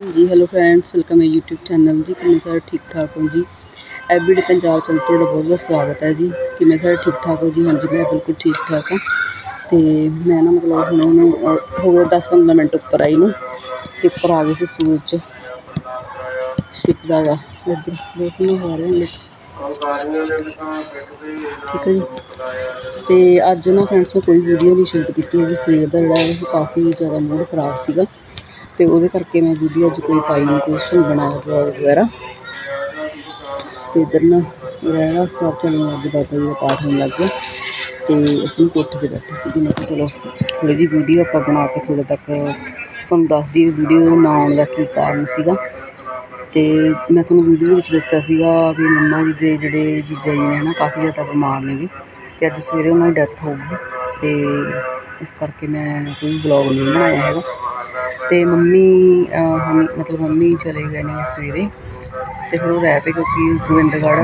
ਜੀ hello friends welcome ਹੈ YouTube channel ਜੀ। ਕਿਵੇਂ ਸਾਰੇ ਠੀਕ ਠਾਕ ਹੋ ਜੀ? ਐਵਰੀਡੇ ਪੰਜਾਬ ਚੈਨਲ ਤੁਹਾਡਾ ਬਹੁਤ ਬਹੁਤ ਸਵਾਗਤ ਹੈ ਜੀ। ਕਿਵੇਂ ਸਾਰੇ ਠੀਕ ਠਾਕ ਹਾਂ ਜੀ? ਹਾਂਜੀ, ਮੈਂ ਬਿਲਕੁਲ ਠੀਕ ਠਾਕ ਹਾਂ। ਤੇ ਮੈਂ ਨਾ ਮਤਲਬ ਹੁਣ ਉਹਨੂੰ ਹੋ ਗਏ 10-15 ਮਿੰਟ ਉੱਪਰ ਆਈ ਨੂੰ। ਤੇ ਉੱਪਰ ਆ ਗਏ ਸੀ ਸੂਰਜ। ਸ਼ਿਪ ਦਾ ਗਾ। ਇੱਧਰ ਬਹੁਤ ਸੋਹਣਾ ਹੋ ਰਿਹਾ ਠੀਕ ਹੈ ਜੀ। ਤੇ ਅੱਜ ਨਾ ਫਰੈਂਡਸ ਮੈਂ ਕੋਈ ਵੀਡੀਓ ਨਹੀਂ ਸ਼ੂਟ ਕੀਤੀ ਹੈਗੀ। ਸਵੇਰ ਦਾ ਜਿਹੜਾ ਕਾਫੀ ਜ਼ਿਆਦਾ ਮੂਡ ਖਰਾਬ ਸੀਗਾ। ਤੇ ਉਹਦੇ ਕਰਕੇ ਮੈਂ ਵੀਡੀਓ ਅੱਜ ਕੋਈ ਪਾਈ ਨਹੀਂ ਕੁਛ ਨਹੀਂ ਬਣਾਇਆ ਵਲੌਗ ਵਗੈਰਾ। ਤੇ ਇੱਧਰ ਨਾ ਰਹਿਣਾ ਸਭ ਚਲੋ ਅੱਜ ਬਾਬਾ ਜੀ ਦਾ ਪਾਠ ਹੋਣ ਲੱਗ ਗਿਆ। ਤੇ ਅਸੀਂ ਕੋਠੇ ਤੇ ਬੈਠੇ ਸੀਗੇ, ਮੈਂ ਕਿਹਾ ਚਲੋ ਥੋੜੀ ਜੀ ਵੀਡੀਓ ਆਪਾਂ ਬਣਾ ਕੇ ਥੋੜੇ ਤੱਕ ਤੁਹਾਨੂੰ ਦੱਸਦੀ ਵੀਡੀਓ ਨਾ ਆਉਣ ਦਾ ਕੀ ਕਾਰਨ ਸੀਗਾ। ਤੇ ਮੈਂ ਤੁਹਾਨੂੰ ਵੀਡੀਓ ਵਿੱਚ ਦੱਸਿਆ ਸੀਗਾ ਵੀ ਮੰਮਾ ਜੀ ਦੇ ਜਿਹੜੇ ਜੀਜਾ ਜੀ ਨੇ ਨਾ ਕਾਫੀ ਜ਼ਿਆਦਾ ਬਿਮਾਰ ਨੇਗੇ ਤੇ ਅੱਜ ਸਵੇਰੇ ਉਹਨਾਂ ਦੀ ਡੈਥ ਹੋ ਗਈ। ਤੇ ਇਸ ਕਰਕੇ ਮੈਂ ਕੋਈ ਵਲੌਗ ਨਹੀਂ ਬਣਾਇਆ ਹੈਗਾ। ਅਤੇ ਮੰਮੀ ਹੁਣ ਮਤਲਬ ਮੰਮੀ ਚਲੇ ਗਏ ਨੇ ਸਵੇਰੇ। ਅਤੇ ਫਿਰ ਉਹ ਰਹਿ ਪਏ ਕਿਉਂਕਿ ਗੋਬਿੰਦਗੜ੍ਹ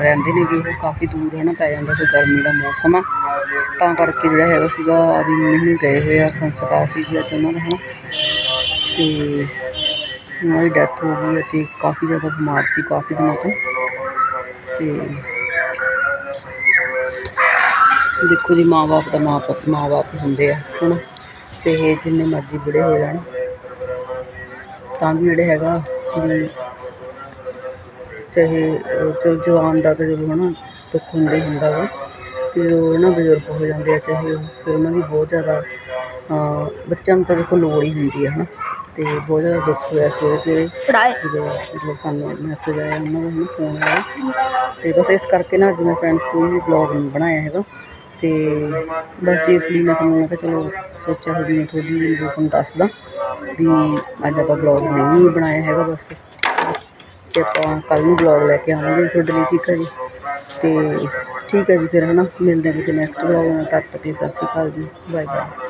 ਰਹਿੰਦੇ ਨੇ ਵੀ ਉਹ ਕਾਫੀ ਦੂਰ ਹੈ ਨਾ, ਪੈ ਜਾਂਦਾ ਤੇ ਗਰਮੀ ਦਾ ਮੌਸਮ ਆ। ਤਾਂ ਕਰਕੇ ਜਿਹੜਾ ਹੈਗਾ ਸੀਗਾ ਵੀ ਮੰਮੀ ਨੇ ਗਏ ਹੋਏ ਆ ਸੰਸਕਾਰ ਸੀ ਜੀ ਅੱਜ ਉਹਨਾਂ ਦਾ ਹੈ ਨਾ ਤੇ ਉਹਨਾਂ ਦੀ ਡੈਥ ਹੋ ਗਈ ਅਤੇ ਕਾਫੀ ਜ਼ਿਆਦਾ ਬਿਮਾਰ ਸੀ, ਕਾਫੀ ਦਿਨਾਂ ਤੋਂ। ਅਤੇ ਦੇਖੋ ਜੀ, ਮਾਂ-ਬਾਪ ਦਾ ਮਾਂ-ਬਾਪ ਮਾਂ-ਬਾਪ ਹੁੰਦੇ ਆ, ਹਨਾ। ਤੇ ਇਹ ਜਿੰਨੇ ਮਰਜ਼ੀ ਬੁੜੇ ਹੋ ਜਾਣ। ਤਾਂ ਵੀ ਜਿਹੜੇ ਹੈਗਾ ਵੀ ਚਾਹੇ ਚਲ ਜਵਾਨ ਦਾ ਤਾਂ ਚਲੋ ਹਨਾ ਦੁੱਖ ਹੁੰਦਾ ਹੀ ਹੁੰਦਾ ਵਾ। ਤੇ ਉਹ ਨਾ ਬਜ਼ੁਰਗ ਹੋ ਜਾਂਦੇ ਆ ਚਾਹੇ ਫਿਰ ਉਹਨਾਂ ਦੀ ਬਹੁਤ ਜ਼ਿਆਦਾ ਬੱਚਿਆਂ ਨੂੰ ਤਾਂ ਦੇਖੋ ਲੋੜ ਹੀ ਹੁੰਦੀ ਆ ਹਨਾ। ਤੇ ਬਹੁਤ ਜ਼ਿਆਦਾ ਦੁੱਖ ਹੋਇਆ ਸਵੇਰੇ ਸਵੇਰੇ। ਜਦੋਂ ਮਤਲਬ ਸਾਨੂੰ ਮੈਸੇਜ ਆਇਆ ਉਹਨਾਂ ਦਾ ਫੋਨ ਆਇਆ। ਤੇ ਬਸ ਇਸ ਕਰਕੇ ਨਾ ਅੱਜ ਮੈਂ ਫਰੈਂਡਸ ਕੋਈ ਵੀ ਬਲੌਗ ਨਹੀਂ ਬਣਾਇਆ ਹੈਗਾ। ਅਤੇ ਬਸ ਜੀ ਇਸ ਲਈ ਮੈਂ ਤੁਹਾਨੂੰ ਮੈਂ ਕਿਹਾ ਚਲੋ ਸੋਚਿਆ ਤੁਹਾਡੀ ਮੈਂ ਥੋੜ੍ਹੀ ਜਿਹੀ ਤੁਹਾਨੂੰ ਦੱਸਦਾ ਵੀ ਅੱਜ ਆਪਾਂ ਬਲੌਗ ਨਹੀਂ ਬਣਾਇਆ ਹੈਗਾ ਬਸ। ਤੇ ਆਪਾਂ ਕੱਲ ਨੂੰ ਬਲੌਗ ਲੈ ਕੇ ਆਵਾਂਗੇ ਤੁਹਾਡੇ ਲਈ, ਠੀਕ ਹੈ ਜੀ? ਅਤੇ ਠੀਕ ਹੈ ਜੀ ਫਿਰ ਹੈ ਨਾ ਮਿਲਦੇ ਹਾਂ ਕਿਸੇ ਨੈਕਸਟ ਬਲੌਗ ਨਾਲ, ਤਦ ਤੱਕ ਲਈ ਸਤਿ ਸ਼੍ਰੀ ਅਕਾਲ ਜੀ। Bye bye